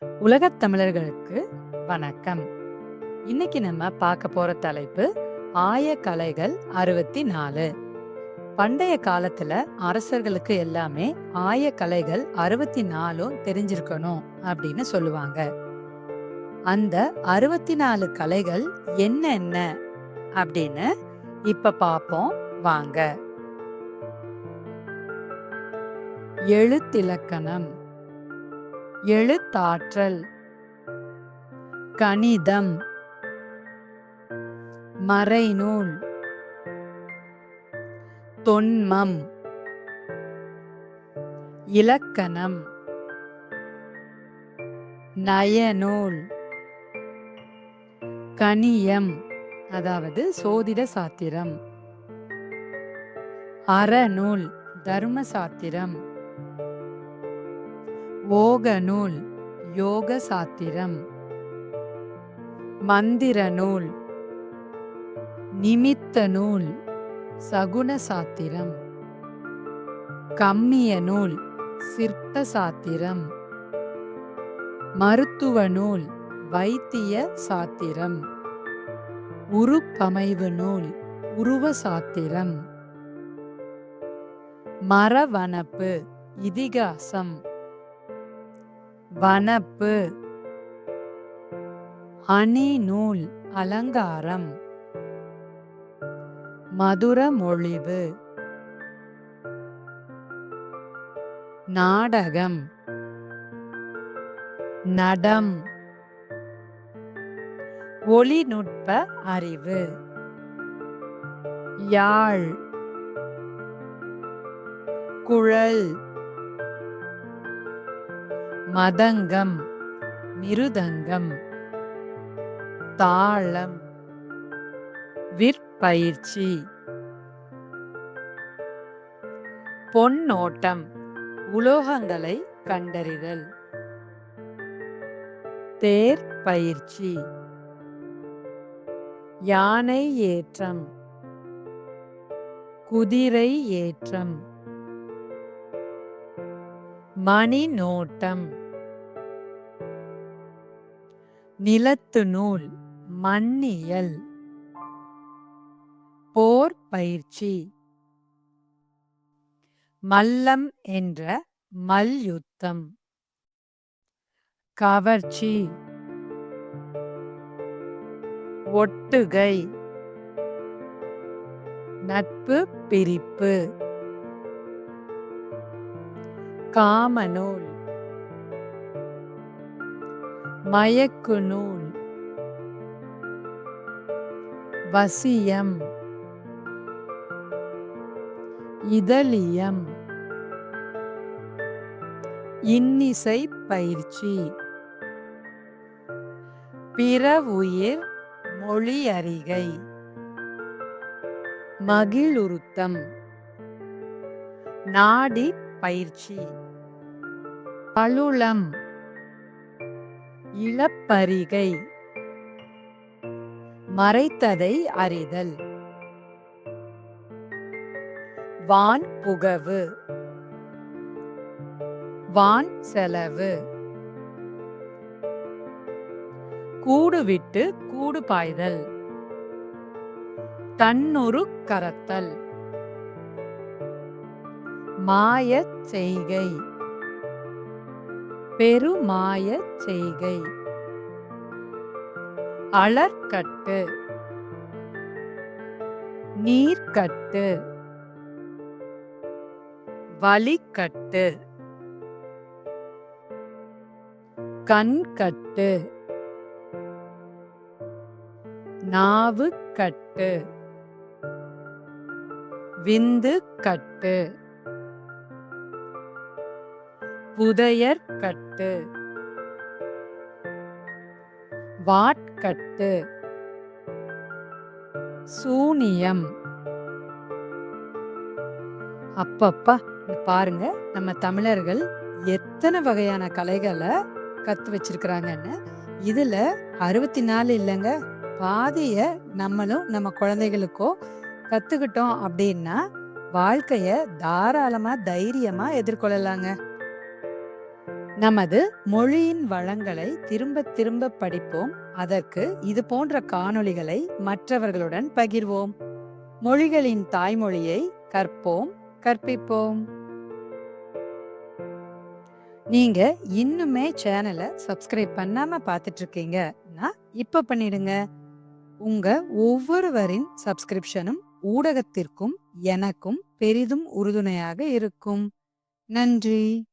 உலகத் தமிழர்களுக்கு வணக்கம். இன்னைக்கு நம்ம பார்க்க போற தலைப்பு ஆய கலைகள் அறுபத்தி நாலு பண்டைய காலத்துல அரசர்களுக்கு எல்லாமே ஆய கலைகள் அறுபத்தி நாலும் தெரிஞ்சிருக்கணும் அப்படின்னு சொல்லுவாங்க. அந்த 64 கலைகள் என்னென்ன அப்படின்னு இப்ப பார்ப்போம் வாங்க. எழுத்திலக்கணம், எழுத்தாற்றல், கணிதம், மறைநூல், தொன்மம், இலக்கணம், நயநூல், கணியம் அதாவது சோதிட சாத்திரம், அறநூல் தர்ம சாத்திரம், ஓகநூல் யோக சாத்திரம், மந்திர நூல், நிமித்த நூல் சகுன சாத்திரம், கம்மிய நூல் சிற்ப சாத்திரம், மருத்துவ நூல் வைத்திய சாத்திரம், உருப்பமைவு நூல் உருவ சாத்திரம், மரவனப்பு இதிகாசம், வனப்பு, அணி நூல் அலங்காரம், மதுரமொழிவு, நாடகம், நடம், ஒளிநுட்ப அறிவு, யாழ், குழல், மதங்கம், மிருதங்கம், தாளம், விற்பயிற்சி, பொன்னோட்டம் உலோகங்களை கண்டறிதல், தேர் பயிற்சி, யானை ஏற்றம், குதிரை ஏற்றம், மணிநோட்டம், நிலத்து நூல் மண்ணியல், போர் பயிற்சி, மல்லம் என்ற மல்யுத்தம், கவர்ச்சி, ஒட்டுகை, நட்பு பிரிப்பு, காமநூல், மயக்கு நூல், வசியம், இதழியம், இன்னிசை பயிற்சி, பிறவுயிர் மொழியறிகை, மகிழுருத்தம், நாடி பயிற்சி, பழுளம், இளப்பரிகை, மறைத்ததை அறிதல், வான்புகவு, வான் செலவு, கூடுவிட்டு கூடு பாய்தல், தன்னுரு கரத்தல், மாயச் செய்கை, பெருமாயச் செய்கை, அளர்கட்டு நீர்க்கட்டு, வழிக்கட்டு, கண்கட்டு, நாவுக்கட்டு, புதையர் கட்டு வாட்கட்டு, சூனியம். அப்பப்பா! பாருங்க நம்ம தமிழர்கள் எத்தனை வகையான கலைகளை கத்து வச்சிருக்கிறாங்கன்னு. இதுல 64 இல்லங்க. பாதிய நம்மளும் நம்ம குழந்தைகளுக்கோ கத்துக்கிட்டோம் அப்படின்னா, வாழ்க்கைய தாராளமா, தைரியமா எதிர்கொள்ளலாங்க. நமது மொழியின் வளங்களை திரும்ப திரும்ப படிப்போம். அதற்கு இது போன்ற காணொளிகளை மற்றவர்களுடன் பகிர்வோம். மொழிகளின் தாய்மொழியை கற்போம் கற்பிப்போம். நீங்க இன்னுமே சேனலை சப்ஸ்கிரைப் பண்ணாம பார்த்துட்டு இருக்கீங்கன்னா இப்ப பண்ணிடுங்க. உங்க ஒவ்வொருவரின் சப்ஸ்கிரிப்ஷனும் ஊடகத்திற்கும் எனக்கும் பெரிதும் உறுதுணையாக இருக்கும். நன்றி.